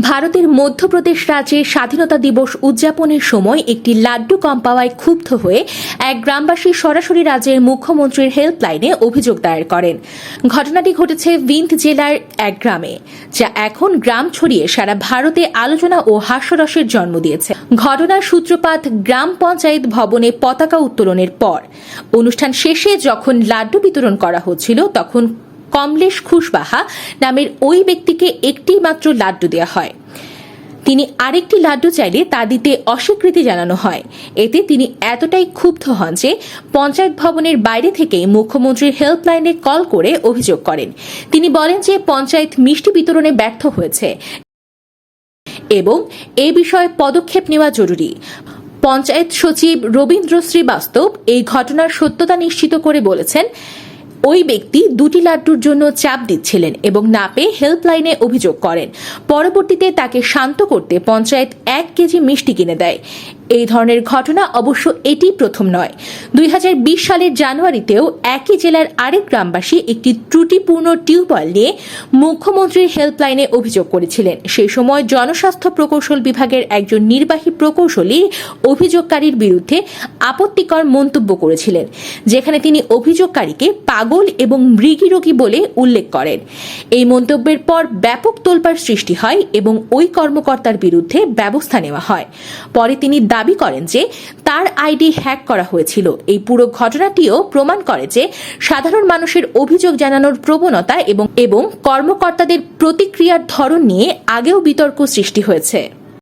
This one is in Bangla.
ভারতের মধ্যপ্রদেশ রাজ্যে স্বাধীনতা দিবস উদযাপনের সময় একটি লাড্ডু কম পাওয়ায় ক্ষুব্ধ হয়ে এক গ্রামবাসী সরাসরি রাজ্যের মুখ্যমন্ত্রীর হেল্পলাইনে অভিযোগ দায়ের করেন। ঘটনাটি ঘটেছে বিন্দ জেলার এক গ্রামে, যা এখন গ্রাম ছড়িয়ে সারা ভারতে আলোচনা ও হাস্যরসের জন্ম দিয়েছে। ঘটনার সূত্রপাত গ্রাম পঞ্চায়েত ভবনে পতাকা উত্তোলনের পর। অনুষ্ঠান শেষে যখন লাড্ডু বিতরণ করা হচ্ছিল, তখন কমলেশ খুশবাহা নামের ওই ব্যক্তিকে একটি মাত্র লাড্ডু দেওয়া হয়। তিনি আরেকটি লাড্ডু চাইলে তা দিতে অস্বীকৃতি জানানো হয়। এতে তিনি এতটাই ক্ষুব্ধ হন যে পঞ্চায়েত ভবনের বাইরে থেকে মুখ্যমন্ত্রীর হেল্পলাইনে কল করে অভিযোগ করেন। তিনি বলেন যে পঞ্চায়েত মিষ্টি বিতরণে ব্যর্থ হয়েছে এবং এ বিষয়ে পদক্ষেপ নেওয়া জরুরি। পঞ্চায়েত সচিব রবীন্দ্র শ্রীবাস্তব এই ঘটনার সত্যতা নিশ্চিত করে বলেছেন ওই ব্যক্তি দুটি লাড্ডুর জন্য চাপ দিচ্ছিলেন এবং না পেয়ে হেল্পলাইনে অভিযোগ করেন। পরবর্তীতে তাকে শান্ত করতে পঞ্চায়েত এক কেজি মিষ্টি কিনে দেয়। এই ধরনের ঘটনা অবশ্য এটি প্রথম নয়। দুই সালের জানুয়ারিতেও একই জেলার আরেক গ্রামবাসী একটি ত্রুটিপূর্ণ টিউবওয়েল নিয়ে মুখ্যমন্ত্রীর হেল্পলাইনে অভিযোগ করেছিলেন। সেই সময় জনস্বাস্থ্য প্রকৌশল বিভাগের একজন নির্বাহী প্রকৌশলী অভিযোগকারীর বিরুদ্ধে আপত্তিকর মন্তব্য করেছিলেন, যেখানে তিনি অভিযোগকারীকে পাগল এবং মৃগীরোগী বলে উল্লেখ করেন। এই মন্তব্যের পর ব্যাপক তোলপাড় সৃষ্টি হয় এবং ওই কর্মকর্তার বিরুদ্ধে ব্যবস্থা নেওয়া হয়। পরে তিনি দাবি করেন যে তার আইডি হ্যাক করা হয়েছিল। এই পুরো ঘটনাটিও প্রমাণ করে যে সাধারণ মানুষের অভিযোগ জানানোর প্রবণতা এবং এবং কর্মকর্তাদের প্রতিক্রিয়ার ধরন নিয়ে আগেও বিতর্ক সৃষ্টি হয়েছে।